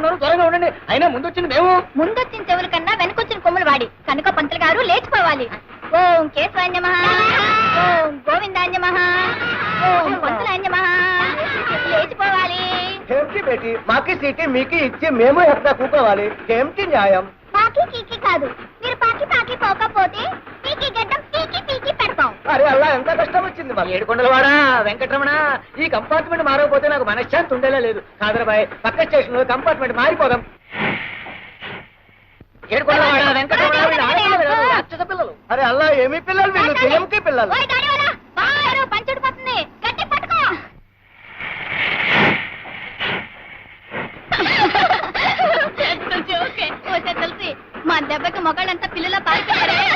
త్వరగా ఉండండి. అయినా ముందు వచ్చింది మేము. ముందొచ్చిన చెవుల కన్నా వెనకొచ్చిన కొమ్ములు వాడి. కనుక పంతులు గారు లేచిపోవాలి. ఓం కేశవాన్యమ ఓం గోవిందాన్యమ ఓం పంతులాన్యమ లేచిపోవాలి. ఏమిటి బేటి మాకి సీటి మీకు ఇచ్చి మేము ఎక్కడ కూకోవాలి? ఏమిటి న్యాయం. పాకి కీకి కాదు. మీరు పాకి పాకి పోకపోతే పీకి గడ్డం అరే అలా ఎంత కష్టం వచ్చింది మాకు. ఏడుకొండలవాడా వెంకటరమణ? ఈ కంపార్ట్మెంట్ మారకపోతే నాకు మనశ్శాంతి ఉండేలా లేదు. కాదరబాయ్ పక్క స్టేషన్లో కంపార్ట్మెంట్ మారిపోదాం. ఏడుకొండలవాడా వెంకటరమణ? పిల్లలు. అరే అలా ఏమి పిల్లలు వీళ్ళు? పిల్లలు. మా దెబ్బకి మొగాళ్ళంతా పిల్లల పారిపోయారే.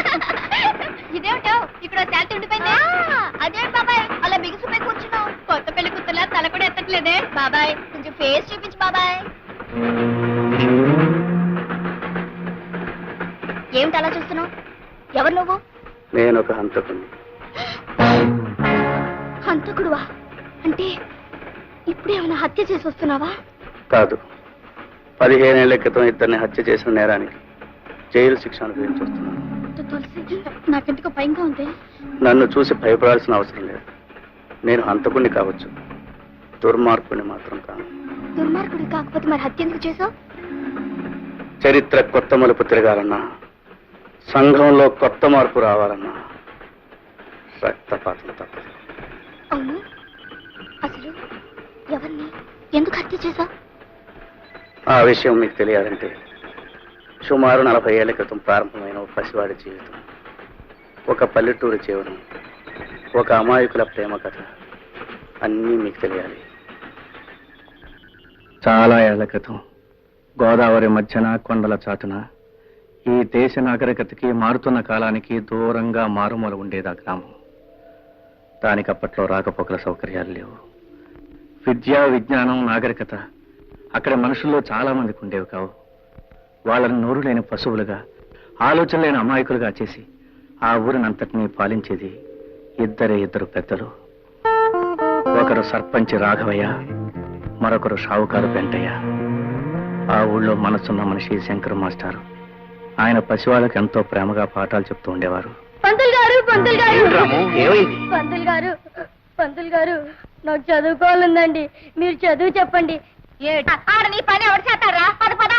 ఇదేమిటో? ఇక్కడ శాంతి ఉండిపోయింది. అదే బాబాయ్ అలా బిగుసిపోయి కూర్చున్నావు. కొత్త పెళ్ళి కూతురులా తల కూడా ఎత్తట్లేదే. బాబాయ్ కొంచెం ఫేస్ చూపించు బాబాయ్. ఏమిటి అలా చూస్తున్నావు? ఎవరు నువ్వు? నేను ఒక హంతకుని హంతకుడువా? అంటే ఇప్పుడేమైనా హత్య చేసి వస్తున్నావా? కాదు. పదిహేనేళ్ళ క్రితం ఇద్దరిని హత్య చేసిన నేరానికి జైలు శిక్ష అనుభవించి వస్తున్నాను తులసి నాకెందుకో భయంగా ఉంది. నన్ను చూసి భయపడాల్సిన అవసరం లేదు. నేను హంతకుణ్ణి కావచ్చు. దుర్మార్గుని మాత్రం కాను. దుర్మార్గుడు కాకపోతే మరి హత్య ఎందుకు చేసావు చరిత్ర కొత్త మలుపు తిరగాలన్నా సంఘంలో కొత్త మార్పు రావాలన్నా రక్తపాతం తప్పదు. అవును. అసలు ఎవరిని? ఎందుకు హత్య చేసావు ఆ విషయం మీకు తెలియాలంటే సుమారు నలభై ఏళ్ళ క్రితం ప్రారంభమైన పసివాడి జీవితం. ఒక పల్లెటూరు జీవనం ఒక అమాయకుల ప్రేమ కథ అన్నీ మీకు తెలియాలి. చాలా ఏళ్ళ క్రితం గోదావరి మధ్యన కొండల చాటున ఈ దేశ నాగరికతకి మారుతున్న కాలానికి దూరంగా మారుమూల ఉండేది ఆ గ్రామం. దానికి అప్పట్లో రాకపోకల సౌకర్యాలు లేవు. విద్య విజ్ఞానం నాగరికత అక్కడ మనుషుల్లో చాలా మందికి ఉండేవి కావు. వాళ్ళని నోరు లేని పశువులుగా ఆలోచన లేని అమాయకులుగా చేసి ఆ ఊరినంతటినీ పాలించేది ఇద్దరే ఇద్దరు పెద్దలు. ఒకరు సర్పంచ్ రాఘవయ్య మరొకరు షావుకారు వెంటయ్య ఆ ఊళ్ళో మనసున్న మనిషి శంకర్ మాస్టారు. ఆయన పసివాళ్ళకి ఎంతో ప్రేమగా పాఠాలు చెప్తూ ఉండేవారు. పంతులు గారు పంతులు గారు. ఏమైంది? పంతులు గారు పంతులు గారు నాకు చదువుకోవాలందండి మీరు చదువు చెప్పండి. ఆడ నీ పని ఎవరు చేస్తారా? పద పద.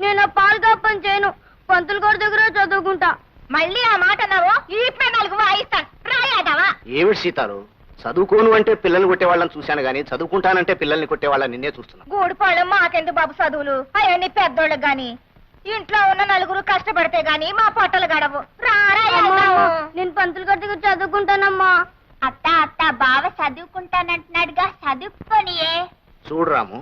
నేను పాలు పని చేయను. పంతులు గారి దగ్గర చదువుకుంటా. మళ్ళీ ఆ మాట అన్నావు? ఈ నాలుగు వాయిస్తాను రాయాదావా? ఏమిటి సీతారు చదువుకోను అంటే పిల్లల్ని కొట్టేవాళ్ళని చూశాను గానీ చదువుకుంటానంటే పిల్లల్ని కొట్టేవాళ్ళని నిన్నే చూస్తున్నా గూడిపాళెం మాకెందుకు బాబు చదువులు? అవన్నీ పెద్దోళ్ళకి గాని ఇంట్లో ఉన్న నలుగురు కష్టపడితే గాని మా పొట్టలు గడవు. నేను పంతులు గారి దగ్గర చదువుకుంటానమ్మా. అత్త అత్త బావ చదువుకుంటానంటున్నాడుగా చదువుకోనియే. చూడు రాము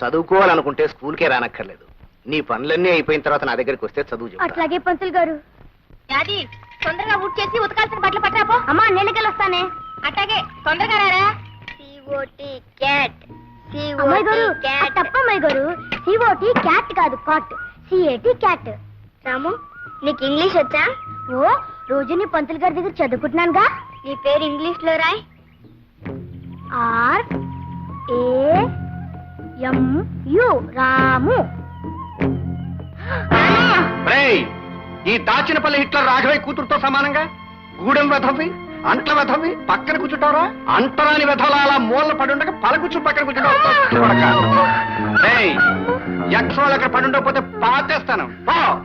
చదువుకోవాలనుకుంటే స్కూల్కే రానక్కర్లేదు. నీ పనులన్నీ అయిపోయిన తర్వాత నా దగ్గరికి వస్తే చదువు చెప్తా. అట్లాగే పంతులు గారు. యాది తొందరగా ఊట్ చేసి ఉతకాల్సిన బట్టలు పట్టాపో అమ్మా నేలకెళ్ళి వస్తానే. అట్లాగే తొందరగా రారా. సిఓటి క్యాట్ అమ్మాయి గారు గారు. సిఓటి క్యాట్ కాదు cot C A T cat Ramu నీకు ఇంగ్లీష్ వచ్చా? ఓ రోజు నీ పంతులు గారి దగ్గర చదువుకుంటున్నానుగా? నీ పేరు ఇంగ్లీష్లో Roy. R A M U Ramu. ఈ దాచినపల్లి హిట్లర్ రాఘవయ్య కూతురుతో సమానంగా? గూడెం వెధవి అంట్ల వెధవి పక్కన కూర్చుంటారా అంటరాని వెధవల అలా మూలన పడుండగా పలకూర్చు పక్కన కూర్చుంటావు. యక్షోళ్ళు అక్కడ పడుండకపోతే పాతేస్తాను.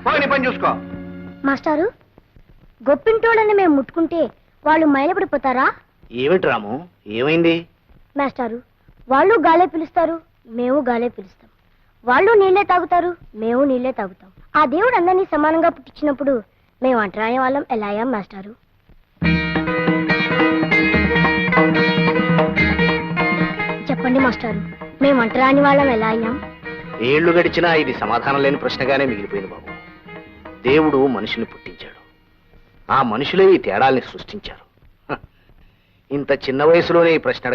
పోయి పని చూసుకో. మాస్టారు గొప్పింటోళ్ళని మేము ముట్టుకుంటే వాళ్ళు మైలపడిపోతారా? ఏమిటి రాము? ఏమైంది? మాస్టారు వాళ్ళు గాలే పిలుస్తారు మేము గాలే పిలుస్తాం. వాళ్ళు నీళ్ళే తాగుతారు మేము నీళ్ళే తాగుతాం. ఆ దేవుడు అందరినీ సమానంగా పుట్టించినప్పుడు మేము అంటరాయం వాళ్ళం ఎలా మాస్టారు. చెప్పండి మాస్టారు మేము అంటరాని వాళ్ళం ఎలా అయ్యాం ఏళ్ళు గడిచినా ఇది సమాధానం లేని ప్రశ్నగానే మిగిలిపోయింది బాబు. దేవుడు మనిషిని పుట్టించాడు. ఆ మనుషులే ఈ తేడాల్ని సృష్టించారు. హ, ఇంత చిన్న వయసులోనే ఈ ప్రశ్న అడగ